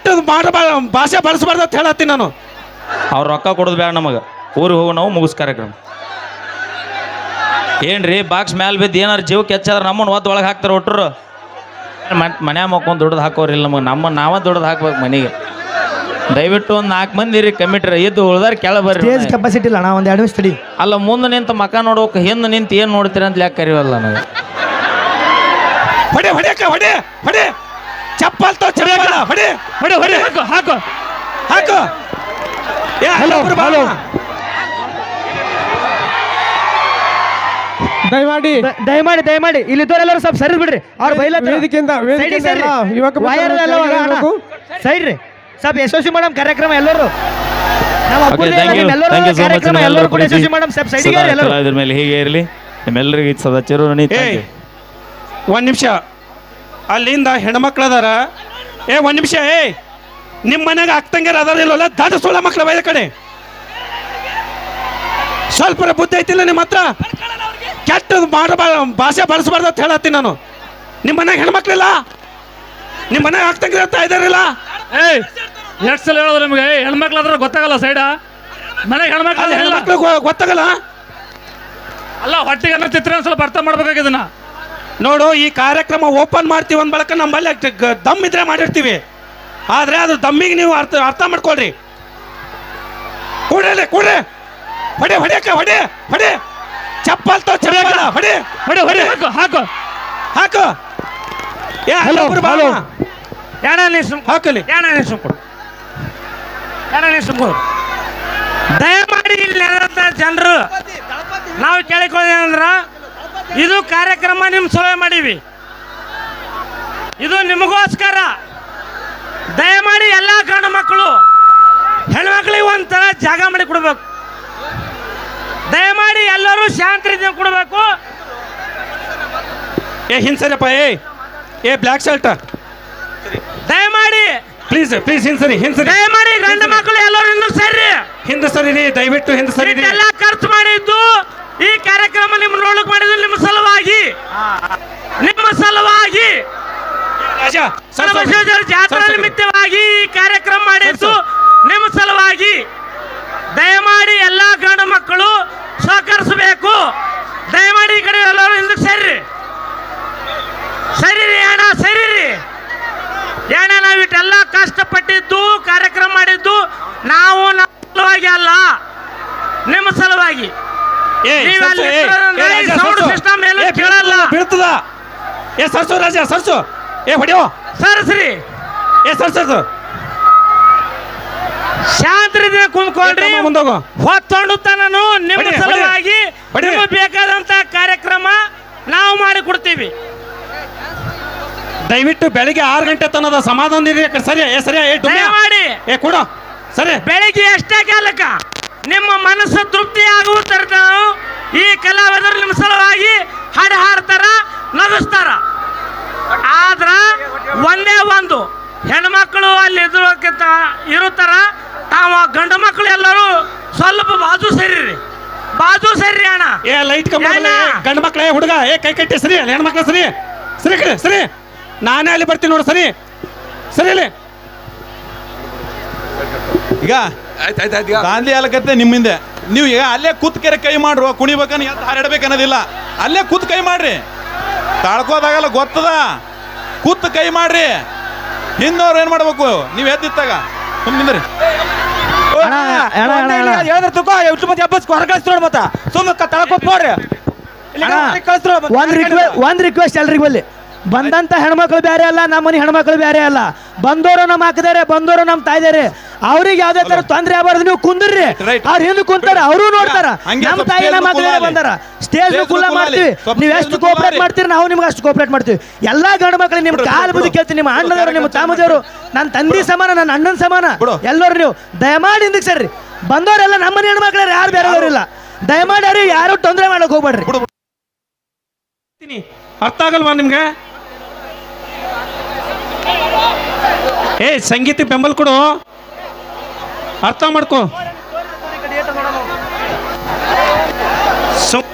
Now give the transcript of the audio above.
ಕೆಟ್ಟದ್ದು ಮಾಡಬಾರ ಭಾಷೆ ಬಳಸಬಾರ್ದು ಅಂತ ಹೇಳತ್ತೀನಿ ನಾನು. ಅವ್ರು ರೊಕ್ಕ ಕೊಡೋದು ಬೇಡ ನಮಗೆ. ಊರಿಗೆ ಹೋಗೋ ನಾವು ಮುಗಿಸ್ ಕಾರ್ಯಕ್ರಮ. ಏನ್ರಿ ಬಾಕ್ಸ್ ಮ್ಯಾಲ ಬಿದ್ದು ಏನಾರು ಜೀವಕ್ಕೆ ಹೆಚ್ಚಾದ್ರೆ ನಮ್ಮನ್ನು ಒದ್ದು ಒಳಗೆ ಹಾಕ್ತಾರೆ ಒಟ್ಟರು ಮನ್ಯಾಗ ಮಕ್ಕೊಂಡು ದುಡ್ದು ಹಾಕೋರಿಲ್ಲ ನಮಗೆ ನಮ್ಮ ನಾವ ದುಡ್ದು ಹಾಕ್ಬೇಕು ಮನೆಗೆ. ದಯವಿಟ್ಟು ಒಂದು ನಾಲ್ಕು ಮಂದಿ ರೀ ಕಮಿಟ್ರಿ ಇದ್ದು ಉಳ್ದಾರ ಕೆಳ ಬರ್ರಿ ಸ್ಟೇಜ್ ಕೆಪಾಸಿಟಿ ಇಲ್ಲ ನಾ ಒಂದು ಎರಡು ನಿಮಿಷ ತಡಿ. ಅಲ್ಲ ಮುಂದೆ ನಿಂತು ಮಕ ನೋಡೋಕೆ ಹಿಂದೆ ನಿಂತು ಏನು ನೋಡ್ತೀರ ಅಂತ ಯಾಕೆ ಕರಿವಲ್ಲ ನನಗೆ. ಹೊಡೆ ಹೊಡೆಯಕ್ಕ ಹೊಡೆ ಹೊಡೆ. ಚಪ್ಪಲ್ ತೋ ಚಪ್ಪಲ್. ಹೊಡಿ ಹೊಡಿ ಹೊಡೆ. ಹಾಕು ಹಾಕು. ಹಾಕು. ಏ ಹಲೋ ಹಲೋ. ದಯಮಾಡಿ. ದಯಮಾಡಿ ದಯಮಾಡಿ. ಇಲ್ಲಿದ್ದವರೆಲ್ಲರೂ ಸ್ವಲ್ಪ ಸರಿ ಬಿಡ್ರಿ. ಅವ್ರ ಬೈಲ ವೇದಿಕೆಯಿಂದ ಸೈಡ್ ರೀ ಸ್ವಲ್ಪ ಯಶಸ್ವಿ ಮೇಡಮ್ ಕಾರ್ಯಕ್ರಮ ಎಲ್ಲರೂ. ಒಂದ್ okay thank you thank you so much ಎಲ್ಲರೂ ಕೂಡ ಯಶಸ್ವಿ ಮೇಡಮ್ ಸ್ವಲ್ಪ ಸೈಡಿಗೆ ಎಲ್ಲರೂ. ಇದ್ರ ಮೇಲೆ ಹೀಗೆ ಇರಲಿ. ನಿಮ್ಮೆಲ್ಲರಿಗೂ ಸದಾ ಚಿರೋಣಿ ಒಂದು ನಿಮಿಷ. ಅಲ್ಲಿಂದ ಹೆಣ್ಮಕ್ಳು ಅದಾರ. ಏ ಒಂದು ನಿಮಿಷ ಏ ನಿಮ್ಮ ಮನೆಗೆ ಆಗ್ತಂಗೆ ಅದಾರ ದಾದ ಸೋಳ ಸುಳ್ಳ ಮಕ್ಳು ಬೈದ ಕಡೆ. ಸ್ವಲ್ಪ ಬುದ್ಧಿ ಐತಿಲ್ಲ ನಿಮ್ಮ ಹತ್ರ? ಕೆಟ್ಟದು ಮಾಡಬಾರ ಭಾಷೆ ಬಳಸಬಾರ್ದು ಅಂತ ಹೇಳತ್ತೀನಿ ನಾನು. ನಿಮ್ಮ ಮನೆಗೆ ಹೆಣ್ಮಕ್ಳಿಲ್ಲ ನಿಮ್ಮ ಮನೆಗೆ ಅಂತ ಇದಾರಿಲ್ಲ ಏಯ್ ಎಷ್ಟು ಸಲ ಹೇಳೋದು ನಿಮಗೆ? ಹೆಣ್ಮಕ್ಳು ಆದ್ರೆ ಗೊತ್ತಾಗಲ್ಲ ಸೈಡ ಮನೆಗೆ ಹೆಣ್ಮಕ್ಳು ಹೆಣ್ಮಕ್ಳು ಗೊತ್ತಾಗಲ್ಲ? ಅಲ್ಲ ಹೊಟ್ಟಿಗೆ ಅನ್ನೋ ಚಿತ್ರ ಸ್ವಲ್ಪ ಅರ್ಥ ಮಾಡ್ಬೇಕಾಗಿ ಇದನ್ನ ನೋಡು ಈ ಕಾರ್ಯಕ್ರಮ ಓಪನ್ ಮಾಡ್ತೀವಿ ಅಂದ ಬಳಕ ನಮ್ಮಲ್ಲಿ ದಮ್ ಇದ್ರೆ ಮಾಡಿರ್ತೀವಿ. ಆದ್ರೆ ಅದು ದಮ್ಮಿಗೆ ನೀವು ಅರ್ಥ ಅರ್ಥ ಮಾಡ್ಕೊಳ್ರಿ. ಕೂಡ್ರಿ ಕೂಡ್ರಿ. ಹೊಡೆ ಹೊಡೆಯಕ್ಕ ಹೊಡೆ ಹೊಡೆ. ಚಪ್ಪಲ್ ತೋ ಚಪ್ಪಲ್ ಹೊಡೆ. ಹೊಡಿ ಹೊಡಿ ಹಾಕು ಹಾಕು. ಹಾಕು. ಏ ಹಲೋ hello. ಯಾಣ ಸುಮ್ ಹಾಕಲಿ. ಯಾಣ ಸುಮ್ ಕೊಡು. ಯಾಣ ನೀ ಸುಮ್ ಕೊಡು. ದಯಮಾಡಿ ಇಲ್ಲಿ ಜನರು ನಾವು ಕೇಳಿಕೊಳ್ಳೇನಂದ್ರ ಇದು ಕಾರ್ಯಕ್ರಮ ನಿಮ್ಮ ಸಲಹೆ ಮಾಡೀವಿ. ಇದು ನಿಮಗೋಸ್ಕರ. ದಯಮಾಡಿ ಎಲ್ಲ ಗಂಡು ಮಕ್ಕಳು ಹೆಣ್ಮಕ್ಳಿಗೆ ಒಂಥರ ಜಾಗ ಮಾಡಿ ಕೊಡಬೇಕು. ದಯಮಾಡಿ ಎಲ್ಲರೂ ಶಾಂತ ರೀತಿಯಿಂದ ಕೊಡಬೇಕು. ಏ ಹಿಂಸರಿಯಪ್ಪ ಏ ಏ ಬ್ಲ್ಯಾಕ್ ಶರ್ಟ್. ದಯಮಾಡಿ. ಪ್ಲೀಸ್ ಪ್ಲೀಸ್ ಹಿಂಸರಿ ಹಿಂಸರಿ. ದಯಮಾಡಿ ಗಂಡು ಮಕ್ಕಳು ಎಲ್ಲರೂ ಸರಿ. ಹಿಂದೆ ಸರಿ ದಯವಿಟ್ಟು ಹಿಂದೆ ಸರಿ ಎಲ್ಲ ಖರ್ಚು ಮಾಡಿದ್ದು ಈ ಕಾರ್ಯಕ್ರಮ ನಿಮ್ಮ ನೋಡಕ್ ಮಾಡಿದ್ರೆ ನಿಮ್ಮ ಸಲುವಾಗಿ. ನಿಮ್ಮ ಸಲುವಾಗಿ. ಜಾತ್ರಾ. ನಿಮಿತ್ತವಾಗಿ ಈ ಕಾರ್ಯಕ್ರಮ ಮಾಡಿದ್ದು ನಿಮ್ಮ ಸಲುವಾಗಿ. ದಯಮಾಡಿ ಎಲ್ಲಾ ಗಂಡು ಮಕ್ಕಳು ಸಹಕರಿಸಬೇಕು. ದಯಮಾಡಿ ಈ ಕಡೆ ಎಲ್ಲರೂ ಹಿಂದಕ್ಕೆ ಸರಿ ಸರಿ ರೀ ಅಣ್ಣ ಸರಿ ರೀ ಅಣ್ಣ ನಾವು ಇಟ್ಟೆಲ್ಲ ಕಷ್ಟಪಟ್ಟಿದ್ದು ಕಾರ್ಯಕ್ರಮ ಮಾಡಿದ್ದು ನಾವು ನಮ್ಮ ಸಲುವಾಗಿ ಅಲ್ಲ ನಿಮ್ಮ ಸಲುವಾಗಿ ಏ ನೀವ್ ಸರ್ಸು, ಅಲ್ಲಿ ಏ, ಇರೋದ್ರಿಂದ ಏ, ಈ ರಾಜ, sound ಸರ್ಸು. system ಎಲ್ಲೂ ಏ, ಕೇಳಲ್ಲ. ಬೀಳ್ತದ ಏ ಸರ್ಸು. ರಾಜ ಸರ್ಸು. ಏ ಹೊಡಿಯೋ. ಸರ್ಸ್ರಿ. ಏ ಸರ್ಸು ಶಾಂತ ಕುಂದ್ಕೊಂಡ್ರಿ ಮುಂದೋಗು. ಹೊತ್ತೊಂಡು ತನನು ನಿಮ್ಮ. ಸಲುವಾಗಿ. ನಿಮಗೆ ಬೇಕಾದಂತ ಕಾರ್ಯಕ್ರಮ ನಾವು ಮಾಡಿ ಕೊಡ್ತೀವಿ ದಯವಿಟ್ಟು ಬೆಳಿಗ್ಗೆ ಆರು ಗಂಟೆ ತನದ ಸಮಾಧಾನ ಸರಿ ಸರಿ ಏ ಮಾಡಿ ಏ ಕೊಡು. ಸರಿ. ಬೆಳಿಗ್ಗೆ ಎಷ್ಟೇ ಕಾಲಕ್ಕ? ನಿಮ್ಮ ಮನಸ್ಸು ತೃಪ್ತಿ ಆಗುವ ತರದ ಈ ಕಲಾವಿದರು ನಿಮ್ಮ ಸಲುವಾಗಿ ಹಾಡು ಹಾಡ್ತಾರ ನಗಿಸ್ತಾರ. ಆದ್ರ ಒಂದೇ ಒಂದು ಹೆಣ್ಮಕ್ಳು ಅಲ್ಲಿ ಇದ್ರಕ್ಕಿಂತ ಇರುತ್ತಾರ ತಾವ ಗಂಡು ಮಕ್ಕಳು ಎಲ್ಲರೂ ಸ್ವಲ್ಪ ಬಾಜು ಸೇರಿರಿ. ಬಾಜು ಸೇರಿ ಅಣ್ಣ. ಏ ಲೈಟ್ ಕಮ್ಮ? ಗಂಡು ಮಕ್ಕಳೇ ಹುಡುಗ ಏ ಕೈ ಕಟ್ಟಿ ಸರಿ ಹೆಣ್ಮಕ್ಳ ಸರಿ. ಸರಿ ಕಡೆ ಸರಿ. ನಾನೇ ಅಲ್ಲಿ ಬರ್ತೀನಿ ನೋಡು ಸರಿ. ಸರಿ ಅಲ್ಲಿ. ಈಗ ದಾಂಧಿ ಆಲಕತ್ತೆ ನಿಮ್ಮಿಂದೆ ನೀವು ಈಗ ಅಲ್ಲೇ ಕೂತ್ ಕೆರೆ ಕೈ ಮಾಡ್ರು ಕುಣಿಬೇಕನ್ನ ಎದ್ದು ಹಾರಾಡ್ಬೇಕು ಅನ್ನೋದಿಲ್ಲ. ಅಲ್ಲೇ ಕೂತ್ ಕೈ ಮಾಡ್ರಿ. ತಾಳ್ಕೋದಾಗಲ್ಲ ಗೊತ್ತದ? ಕೂತ್ ಕೈ ಮಾಡ್ರಿ. ಹಿಂದವ್ರು ಏನ್ ಮಾಡ್ಬೇಕು? ನೀವು ಎದ್ದಿತ್ತಾಗ? ಸುಮ್ಮನಿಂದ್ರಿ ಅಣ್ಣ, ಅಣ್ಣ, ಅಣ್ಣ, ಅಣ್ಣ. ಹೇಳಿದ್ರೆ ತುಕೋ ಎಷ್ಟು ಮಂದಿ ಹಬ್ಬಸ್ ಹೊರ ಕಳಿಸ್ತಾರ ಮತ್ತ. ಸುಮ್ಮ ತಳಕೊತ್ ನೋಡ್ರಿ ಒಂದ್ ರಿಕ್ವೆಸ್ಟ್ ಒಂದ್ ರಿಕ್ವೆಸ್ಟ್ ಎಲ್ರಿಗೂ ಬಲ್ಲಿ. ಬಂದಂತ ಹೆಣ್ಮಕ್ಳು ಬೇರೆ ಅಲ್ಲ ನಮ್ಮ ಮನೆ ಹೆಣ್ಮಕ್ಳು ಬೇರೆ ಅಲ್ಲ. ಬಂದವರು ನಮ್ಮ ಹಾಕಿದಾರೆ ಬಂದವರು ನಮ್ಮ ತಾಯಿದಾರೆ. ಅವ್ರಿಗೆ ಯಾವ್ದೇ ತರ ತೊಂದ್ರೆ ಆಗಬಾರ್ದು ನೀವು ಕುಂದ್ರಿ. ಅವ್ರು ಹಿಂದೆ ಕುಂತಾರ ಅವರು ನೋಡ್ತಾರ. ನಮ್ಮ ತಾಯಿ ನಮ್ಮ ಮಕ್ಕಳೇ ಬಂದಾರ. ಸ್ಟೇಜ್ ಕುಲ್ಲ ಮಾಡ್ತೀವಿ. ನೀವು ಎಷ್ಟು ಕೋಪರೇಟ್ ಮಾಡ್ತೀರಿ ನಾವು ನಿಮ್ಗೆ ಅಷ್ಟು ಕೋಪರೇಟ್ ಮಾಡ್ತೀವಿ. ಎಲ್ಲಾ ಗಂಡು ಮಕ್ಳು ನಿಮ್ ಕಾಲು ಬುದ್ಧಿ ಕೇಳ್ತೀನಿ ನಿಮ್ಮ ಅಣ್ಣದವರು ನಿಮ್ಮ ತಾಮದವರು ನನ್ನ ತಂದೆ ಸಮಾನ ನನ್ನ ಅಣ್ಣನ ಸಮಾನ. ಎಲ್ಲರೂ ನೀವು ದಯಮಾಡಿ ಹಿಂದಕ್ಕೆ ಸರ್ರಿ. ಬಂದವರೆಲ್ಲ ನಮ್ಮ ಹೆಣ್ಣು ಮಕ್ಕಳ ಯಾರು? ಬೇರೆಯವರಿಲ್ಲ ದಯಮಾಡಿ ಅವ್ರಿಗೆ ಯಾರು ತೊಂದರೆ ಮಾಡಕ್ ಹೋಗ್ಬೇಡ್ರಿ. ಅರ್ಥ ಆಗಲ್ವಾ ನಿಮ್ಗೆ? ಏ ಸಂಗೀತ ಬೆಂಬಲ ಕೊಡು. ಅರ್ಥ ಮಾಡ್ಕೋ. ಸು-